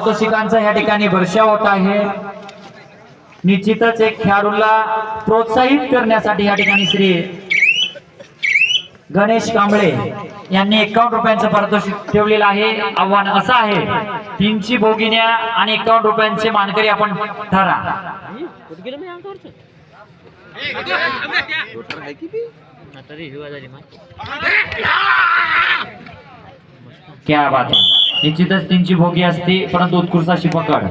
पारितोषिकांचा या ठिकाणी वर्षाव होत आहे. निश्चितच एक खेळाडूला प्रोत्साहित करण्यासाठी या ठिकाणी श्री गणेश कांबळे यांनी एकावन्न रुपयांचं पारितोषिक ठेवलेलं आहे. आव्हान असं आहे तीनशे भोगिन्या आणि एकावन्न रुपयांचे मानकरी आपण ठरा. क्या बात आहे निश्चितच तीनची भोगी असते परंतु उत्कृष्ट अशी पकड.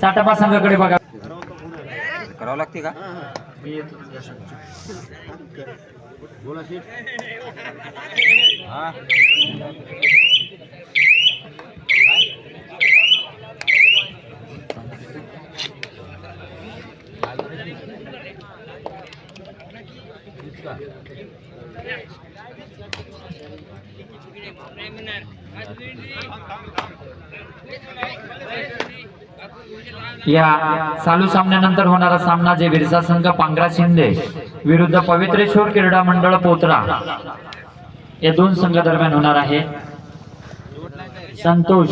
साठापा संघाकडे बघा. करावं लागते का? हा. या चालू सामन्यानंतर होणारा सामना जे बिरसा संघ पांगरा शिंदे विरुद्ध पवित्रेश्वर क्रीडा मंडळ पोत्रा या दोन संघादरम्यान होणार आहे. संतोष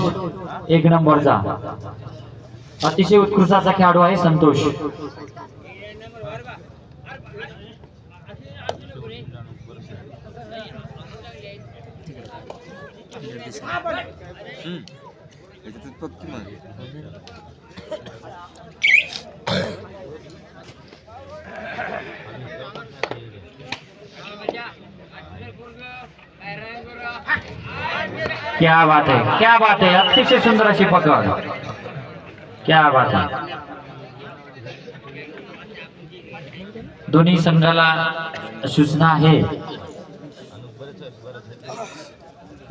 एक नंबरचा अतिशय उत्कृष्टाचा खेळाडू आहे संतोष. क्या बात है? क्या बात है? अतिशय सुंदर अशी पकड क्या बात है? दोन्ही संघाला सूचना आहे.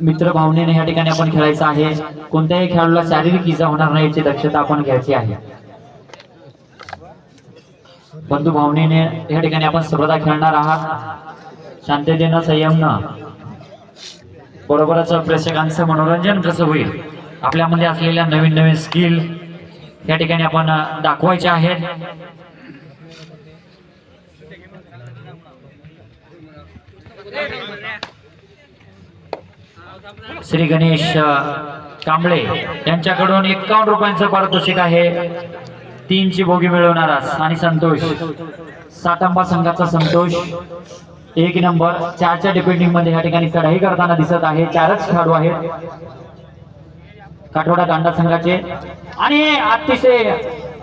मित्र भावनेने या ठिकाणी आपण खेळायचं आहे. कोणत्याही खेळाडूला शारीरिक इजा होणार नाही याची दक्षता आपण घ्यायची आहे. बंधू भावनेने या ठिकाणी आपण स्पर्धा खेळणार आहात. शांततेनं संयमनं. बरोबरच प्रेक्षकांचं मनोरंजन कसं होईल? आपल्यामध्ये असलेल्या नवीन नवीन स्किल या ठिकाणी आपण दाखवायचे आहेत. श्री गणेश कांबळे यांच्याकडून एकावन्न रुपयांचं पारितोषिक आहे. तीनची बोगी मिळवणारा आणि संतोष सातांबा संघाचा संतोष. एक नंबर चारच्या डिपेंडिंगमध्ये या ठिकाणी चढाई करताना दिसत आहे. चारच खेळाडू आहेत. काठोडा दांडा संघाचे. आणि अतिशय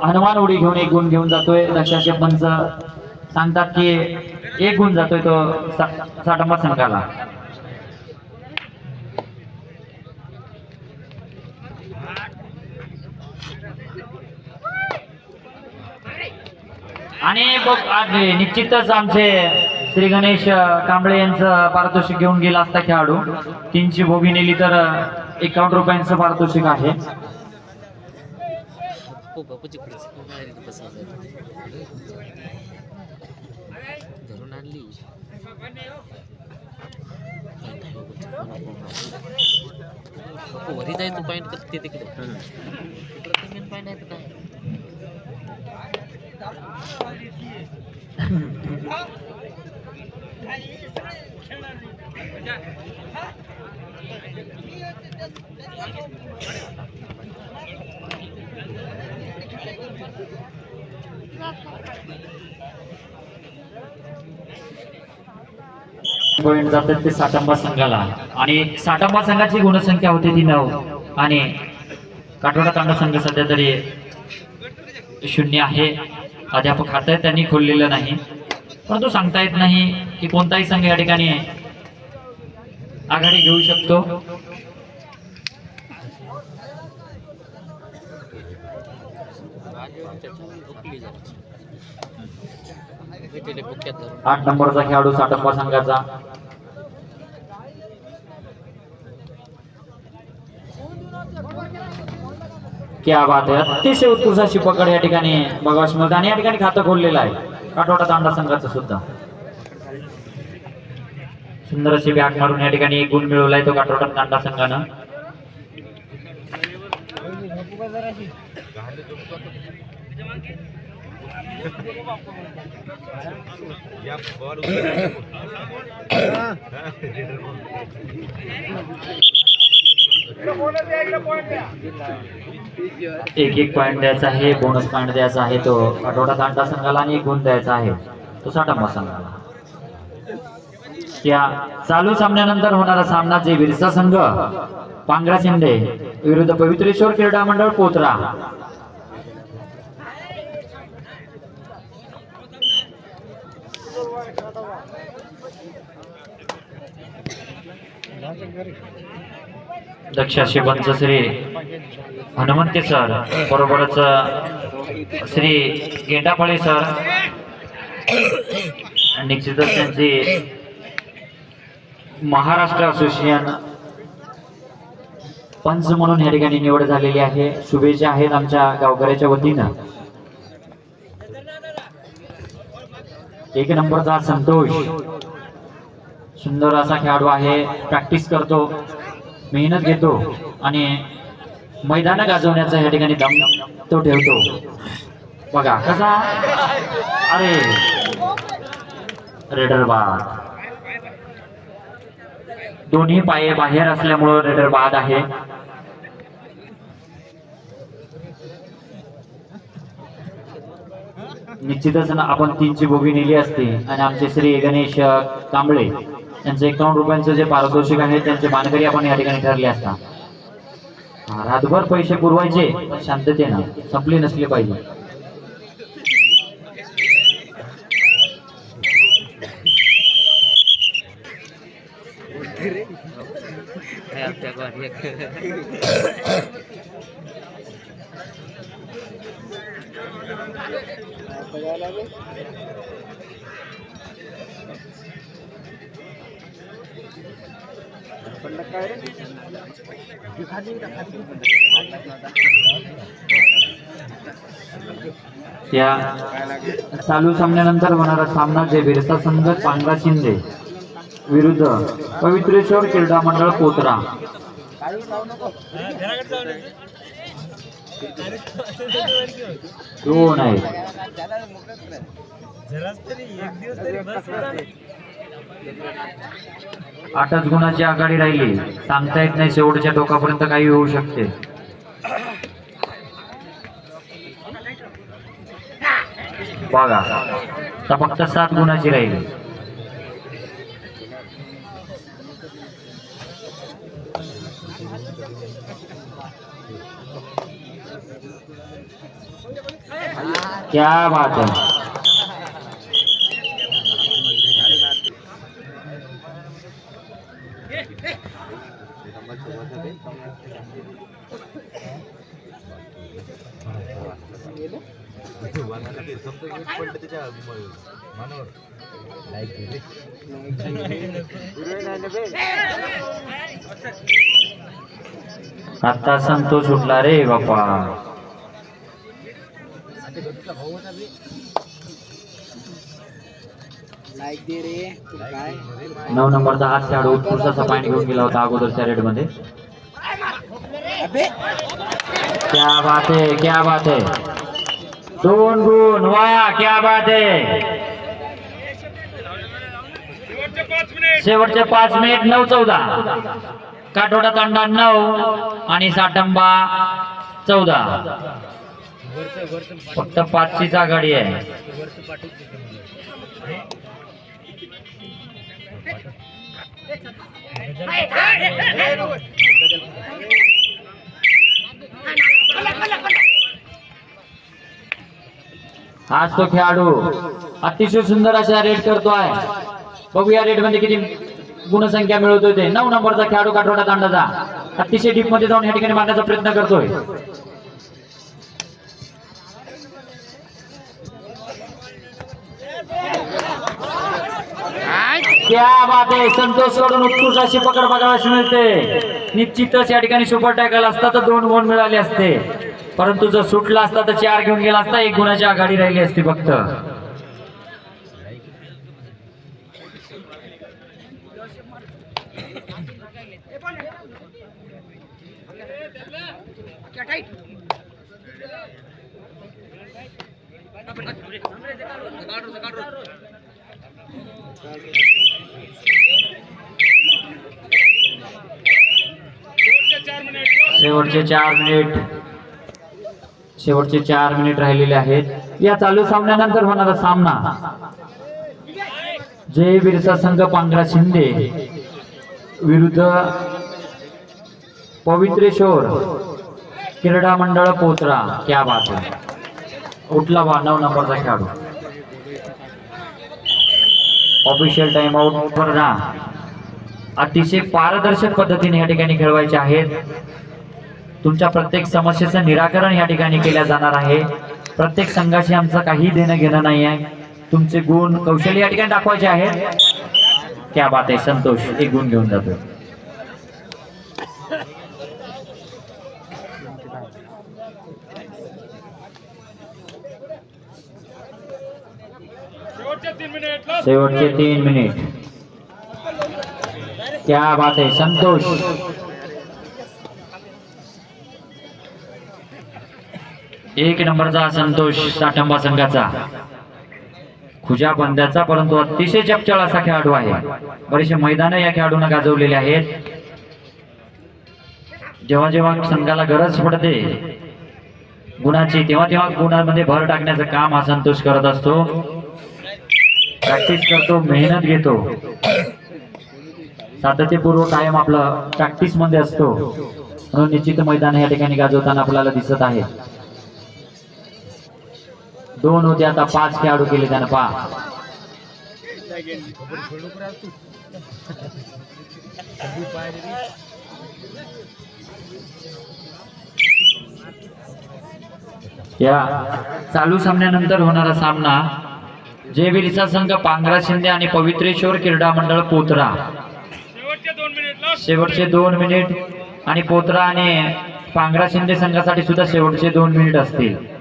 हनुमान उडी घेऊन एक गुण घेऊन जातोय. दक्षाचे पंच सांगतात की एक गुण जातोय तो सा- साटंबा संघाला. आणि बघ आज निश्चितच आमचे श्री गणेश कांबळे यांचं पारितोषिक घेऊन गेला असता खेळाडू. तीनशे भोगी नेली तर एकावन्न रुपयांचं पारितोषिक आहे. वरी जाय तू पॉईंट करते तिकडे. पॉईंट आहे काय? पॉईंट जातात ते साटंबा संघाला. आणि साटंबा संघाची गुणसंख्या होती ती नऊ. आणि काठोडा तांडा संघ सध्या तरी शून्य आहे. अध्यापक खातं त्यांनी खोललेलं नाही. परंतु सांगता येत नाही की कोणताही संघ या ठिकाणी आघाडी घेऊ शकतो. आठ नंबरचा खेळाडू साटंबा संघाचा. क्या बात आहे अतिशय उत्कृष्ट अशी पकड या ठिकाणी बघावयास मिळते आणि या ठिकाणी खातं खोललेलं आहे काठोडा तांडा संघाचं सुद्धा सुंदर अशी बॅग मारून या ठिकाणी एक गुण मिळवलाय तो काठोडा तांडा संघानं एक एक पॉईंट द्यायचा आहे बोनस पॉईंट द्यायचा आहे तो आठवडा तांडा संघाला आणि एक गुण द्यायचा आहे तो साठांबा संघाला. या चालू सामन्यानंतर होणारा सामना जे विरसा संघ पांगरा शिंदे विरुद्ध पवित्रेश्वर क्रीडा मंडळ पोत्रा. दक्ष शिबंच श्री हनुमंती सर बरोबरच श्री गेंडाफळे सर निश्चितच त्यांची महाराष्ट्र असोसिएशन पंच म्हणून या ठिकाणी निवड झालेली आहे. शुभेच्छा आहेत आमच्या गावकऱ्याच्या वतीनं. एक नंबरचा संतोष. सुंदर असा खेळाडू आहे. प्रॅक्टिस करतो. मेहनत घेतो आणि मैदान गाजवण्याचा या ठिकाणी दम तो ठेवतो. बघा कसा? अरे! रेडर बाद. दोन्ही पाये बाहेर असल्यामुळं रेडर बाद आहे. निश्चितच ना आपण तीनची बोगी नेली असते आणि आमचे श्री गणेश कांबळे त्यांचं एकावन्न रुपयांचं जे पारितोषिक आहे त्यांचे मानकरी आपण या ठिकाणी ठरले असता. रातभर पैसे पुरवायचे शांततेनं संपली नसली पाहिजे काय आमच्या गावात एक त्या चालू सामन्यानंतर होणारा सामना जे बिरसा संघ पांडा शिंदे विरुद्ध पवित्रेश्वर क्रीडा मंडळ कोतरा. दोन आहेत. आठच गुणाची आघाडी राहिली. सांगता येत नाही शेवटच्या टोकापर्यंत काही होऊ शकते. बघा आता फक्त सात गुणाची राहिली. क्या बात है आता संतोष उठला रे बापा नऊ नंबरचा हात खेळाडू उत्कृष्टाचा पॉईंट घेऊन गेला होता अगोदरच्या रेडमध्ये. क्या बात है क्या बात है. दोन गुण वा क्या बात है शेवटचे पाच मिनिट नऊ चौदा काठोडा तांडा नऊ आणि साठंबा चौदा फक्त पाचशेच आघाडी आहे आज तो खेळाडू अतिशय सुंदर अशा रेड करतोय. बघू या रेडमध्ये किती गुणसंख्या मिळवतोय ते. नऊ नंबरचा खेळाडू काठोडा तांडाचा. अतिशय डीपमध्ये जाऊन या ठिकाणी मारण्याचा प्रयत्न करतोय. क्या बात आहे. संतोषकडून उत्कृष्ट अशी पकड बघायला मिळते. निश्चितच या ठिकाणी सुपर टॅकल असता तर दोन गुण मिळाले असते. परंतु जर सुटला असता तर चार घेऊन गेला असता एक गुणाची आघाडी राहिली असती फक्त. शेवटचे चार मिनिट. शेवटचे चार मिनिट राहिलेले आहेत. या चालू सामन्यानंतर होणारा सामना. जय बिरसा संघ पांढरा शिंदे. विरुद्ध पवित्रेश्वर क्रीडा मंडळ पोत्रा. क्या बात आहे उठला बा नऊ नंबरचा खेळाडू. ऑफिशियल टाइम आउट वर अतिशय पारदर्शक पद्धतीने या ठिकाणी खेळवायचे आहेत. तुमच्या प्रत्येक समस्येचं निराकरण या ठिकाणी केल्या जाणार आहे. प्रत्येक संघाशी आमचं काही देणं घेणं नाही आहे. तुमचे गुण कौशल्य या ठिकाणी दाखवायचे आहेत. क्या बात आहे संतोष. एक गुण घेऊन जातो. शेवटचे तीन मिनिट. क्या बात आहे संतोष. एक नंबरचा संतोष साठंबा संघाचा. खुजा बंद्याचा परंतु अतिशय चपचळ असा खेळाडू आहे. बरेचसे मैदान या खेळाडूंना गाजवलेले आहेत. जेव्हा जेव्हा संघाला गरज पडते गुणाची तेव्हा तेव्हा गुणांमध्ये भर टाकण्याचं काम हा संतोष करत असतो. प्रॅक्टिस करतो मेहनत घेतो. सातत्यपूर्व कायम आपलं प्रॅक्टिसमध्ये असतो. म्हणून निश्चित मैदान या ठिकाणी गाजवताना आपल्याला दिसत आहे दोन होते आता पाच खेळाडू केले त्यानं पहा. या. चालू सामन्यानंतर होणारा सामना जय संघ पांगरा शिंदे आणि पवित्रेश्वर क्रीडा मंडळ पोत्रा. शेवटचे दोन मिनिट आणि पोत्रा आणि पांगरा शिंदे संघासाठी सुद्धा शेवटचे दोन मिनिट असतील.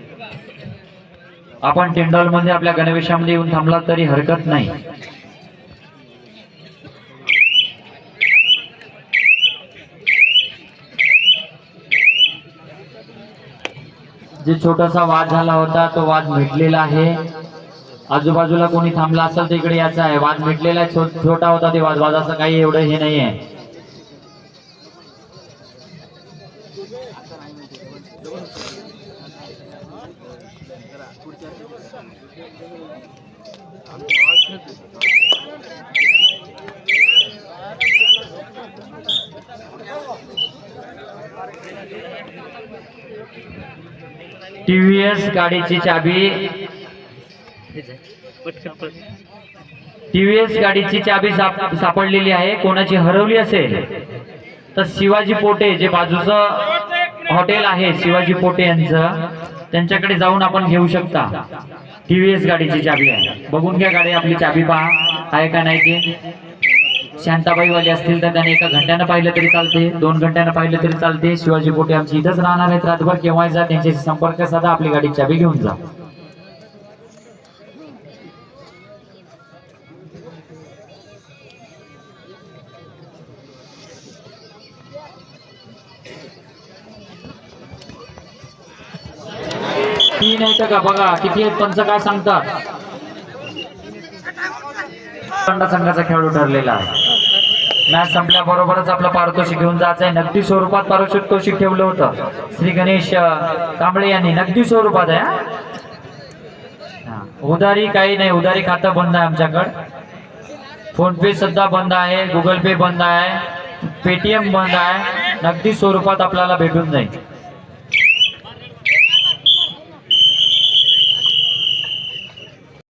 आपण टेंडॉलमध्ये आपल्या गणवेशामध्ये येऊन थांबला तरी हरकत नाही. जे छोटासा वाद झाला होता तो वाद मिटलेला आहे. आजूबाजूला कोणी थांबला असेल तर इकडे याचा आहे. वाद मिटलेला आहे छो- छोटा होता ते वाद. वादाचं काही एवढं हे नाही आहे टीव्हीएस गाडीची चाबी. टी व्ही टीव्हीएस गाडीची चाबी साप- सापडलेली आहे. कोणाची हरवली असेल तर शिवाजी पोटे जे बाजूचं हॉटेल आहे शिवाजी पोटे यांचं त्यांच्याकडे जाऊन आपण घेऊ शकता. टीव्हीएस गाडीची चाबी आहे. बघून घ्या गाडी आपली चाबी पहा. आहे का नाही ते? शांताबाई वाले असतील तर त्यांनी एका घंट्यानं पाहिलं तरी चालते दोन घंट्यानं पाहिलं तरी चालते. शिवाजी पोटे आमची इथंच राहणार आहेत. रातभर केव्हा जा त्यांच्याशी संपर्क साधा आपली गाडी चाबी घेऊन जा. तीन आहेत का बघा किती आहेत पंच काय सांगतात? संघाचा खेळाडू ठरलेला आहे. मॅच संपल्याबरोबरच आपलं पारितोषिक घेऊन जायचं आहे नगदी स्वरूपात पारितोषिक ठेवलं होतं. श्री गणेश कांबळे यांनी नगदी स्वरूपात आहे उधारी काही नाही उधारी खातं बंद आहे आमच्याकडं. फोन पे सुद्धा बंद आहे गुगल पे बंद आहे पेटीएम बंद आहे. नगदी स्वरूपात आपल्याला भेटून जाईल.